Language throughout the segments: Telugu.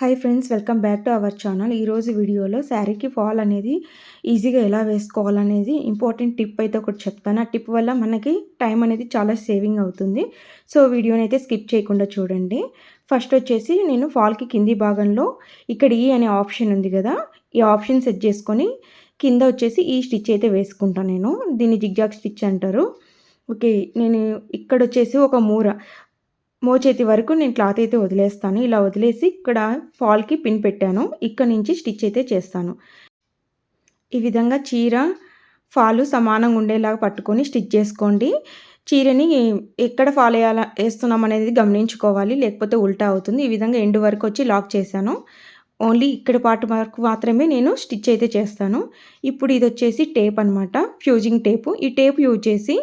Hi friends welcome back to our channel ఈరోజు వీడియోలో శారీకి ఫాల్ అనేది ఈజీగా ఎలా వేసుకోవాలనేది ఇంపార్టెంట్ టిప్ అయితే ఒకటి చెప్తాను. ఆ టిప్ వల్ల మనకి టైం అనేది చాలా సేవింగ్ అవుతుంది. సో వీడియోని అయితే స్కిప్ చేయకుండా చూడండి. ఫస్ట్ వచ్చేసి నేను ఫాల్కి కింది భాగంలో ఇక్కడ ఈ అనే ఆప్షన్ ఉంది కదా. ఈ ఆప్షన్ సెట్ చేసుకొని కింద వచ్చేసి e ఈ స్టిచ్ అయితే వేసుకుంటాను నేను. దీన్ని జిగ్జాగ్ స్టిచ్ అంటారు. ఓకే నేను ఇక్కడ వచ్చేసి ఒక మూర. మోచేతి వరకు నేను క్లాత్ అయితే వదిలేస్తాను. ఇలా వదిలేసి ఇక్కడ ఫాల్కి పిన్ పెట్టాను. ఇక్కడ నుంచి స్టిచ్ అయితే చేస్తాను. ఈ విధంగా చీర ఫాలు సమానంగా ఉండేలాగా పట్టుకొని స్టిచ్ చేసుకోండి. చీరని ఎక్కడ ఫాల్ వేయాల వేస్తున్నాం అనేది గమనించుకోవాలి. లేకపోతే ఉల్టా అవుతుంది. ఈ విధంగా ఎండు వరకు వచ్చి లాక్ చేశాను. ఓన్లీ ఇక్కడ పాటు వరకు మాత్రమే నేను స్టిచ్ అయితే చేస్తాను. ఇప్పుడు ఇది వచ్చేసి టేప్ అనమాట ఫ్యూజింగ్ టేపు. ఈ టేప్ యూజ్ చేసి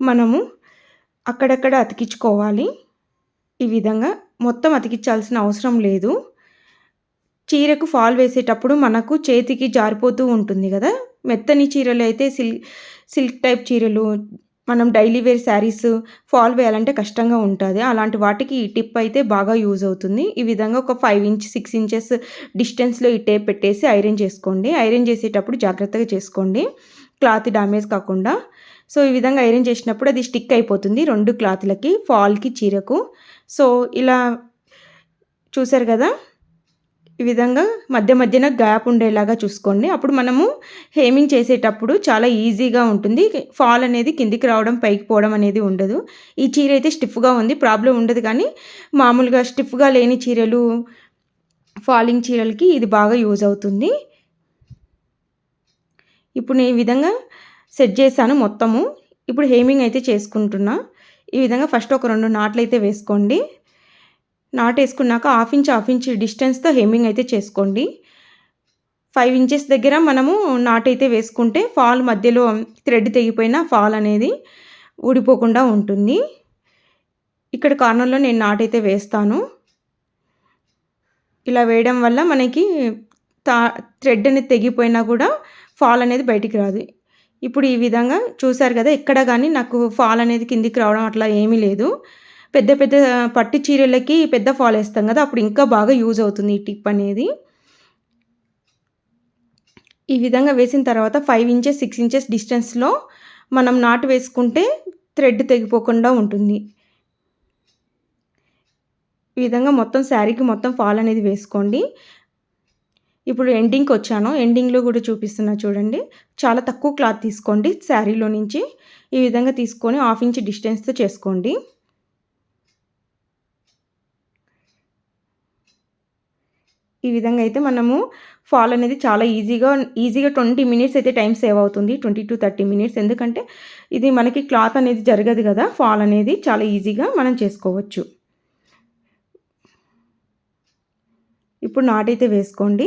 మనము అక్కడక్కడ అతికించుకోవాలి. ఈ విధంగా మొత్తం అతికించాల్సిన అవసరం లేదు. చీరకు ఫాల్ వేసేటప్పుడు మనకు చేతికి జారిపోతూ ఉంటుంది కదా. మెత్తని చీరలు అయితే సిల్ సిల్క్ టైప్ చీరలు మనం డైలీ వేర్ శారీస్ ఫాల్ వేయాలంటే కష్టంగా ఉంటుంది. అలాంటి వాటికి ఈ టిప్ అయితే బాగా యూజ్ అవుతుంది. ఈ విధంగా ఒక ఫైవ్ ఇంచ్ సిక్స్ ఇంచెస్ డిస్టెన్స్లో ఈ టేప్ పెట్టేసి ఐరన్ చేసుకోండి. ఐరన్ చేసేటప్పుడు జాగ్రత్తగా చేసుకోండి. క్లాత్ డ్యామేజ్ కాకుండా సో ఈ విధంగా ఐరన్ చేసినప్పుడు అది స్టిక్ అయిపోతుంది రెండు క్లాత్లకి ఫాల్కి చీరకు. సో ఇలా చూసారు కదా? ఈ విధంగా మధ్య మధ్యన గ్యాప్ ఉండేలాగా చూసుకోండి. అప్పుడు మనము హేమింగ్ చేసేటప్పుడు చాలా ఈజీగా ఉంటుంది. ఫాల్ అనేది కిందికి రావడం పైకి పోవడం అనేది ఉండదు. ఈ చీర అయితే స్టిఫ్గా ఉంది. ప్రాబ్లం ఉండదు కానీ మామూలుగా స్టిఫ్గా లేని చీరలు ఫాలింగ్ చీరలకి ఇది బాగా యూజ్ అవుతుంది. ఇప్పుడు నేను ఈ విధంగా సెట్ చేశాను మొత్తము. ఇప్పుడు హేమింగ్ అయితే చేసుకుంటున్నా. ఈ విధంగా ఫస్ట్ ఒక రెండు నాట్లు అయితే వేసుకోండి. నాట్ వేసుకున్నాక హాఫ్ ఇంచ్ హాఫ్ ఇంచ్ డిస్టెన్స్తో హెమ్మింగ్ అయితే చేసుకోండి. ఫైవ్ ఇంచెస్ దగ్గర మనము నాట్ అయితే వేసుకుంటే ఫాల్ మధ్యలో థ్రెడ్ తెగిపోయిన ఫాల్ అనేది ఊడిపోకుండా ఉంటుంది. ఇక్కడ కార్నర్లో నేను నాట్ అయితే వేస్తాను. ఇలా వేయడం వల్ల మనకి తా థ్రెడ్ అనేది తెగిపోయినా కూడా ఫాల్ అనేది బయటికి రాదు. ఇప్పుడు ఈ విధంగా చూశారు కదా ఎక్కడ కానీ నాకు ఫాల్ అనేది కిందికి రావడం అట్లా ఏమీ లేదు. పెద్ద పెద్ద పట్టు చీరలకి పెద్ద ఫాల్ వేస్తాం కదా అప్పుడు ఇంకా బాగా యూజ్ అవుతుంది ఈ టిప్ అనేది. ఈ విధంగా వేసిన తర్వాత ఫైవ్ ఇంచెస్ సిక్స్ ఇంచెస్ డిస్టెన్స్లో మనం నాటు వేసుకుంటే థ్రెడ్ తెగిపోకుండా ఉంటుంది. ఈ విధంగా మొత్తం శారీకి మొత్తం ఫాల్ అనేది వేసుకోండి. ఇప్పుడు ఎండింగ్కి వచ్చాను. ఎండింగ్లో కూడా చూపిస్తున్నా చూడండి. చాలా తక్కువ క్లాత్ తీసుకోండి. శారీలో నుంచి ఈ విధంగా తీసుకొని హాఫ్ ఇంచ్ డిస్టెన్స్తో చేసుకోండి. ఈ విధంగా అయితే మనము ఫాల్ అనేది చాలా ఈజీగా ఈజీగా ట్వంటీ మినిట్స్ అయితే టైం సేవ్ అవుతుంది. ట్వంటీ టు థర్టీ మినిట్స్ ఎందుకంటే ఇది మనకి క్లాత్ అనేది జరగదు కదా. ఫాల్ అనేది చాలా ఈజీగా మనం చేసుకోవచ్చు. ఇప్పుడు నాట్ అయితే వేసుకోండి.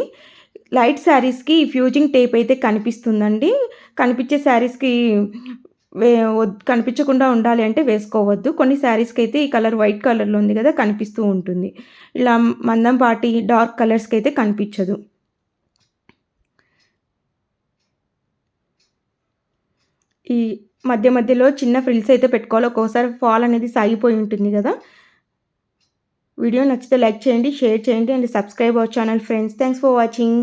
లైట్ శారీస్కి ఫ్యూజింగ్ టేప్ అయితే కనిపిస్తుందండి. కనిపించే శారీస్కి వే కనిపించకుండా ఉండాలి అంటే వేసుకోవద్దు. కొన్ని శారీస్కి అయితే ఈ కలర్ వైట్ కలర్లో ఉంది కదా కనిపిస్తూ ఉంటుంది. ఇలా మందం పాటి డార్క్ కలర్స్కి అయితే కనిపించదు. ఈ మధ్య మధ్యలో చిన్న ఫ్రిల్స్ అయితే పెట్టుకోవాలి. ఒక్కోసారి ఫాల్ అనేది సాగిపోయి ఉంటుంది కదా. వీడియో నచ్చితే లైక్ చేయండి షేర్ చేయండి and subscribe our channel friends. Thanks for watching.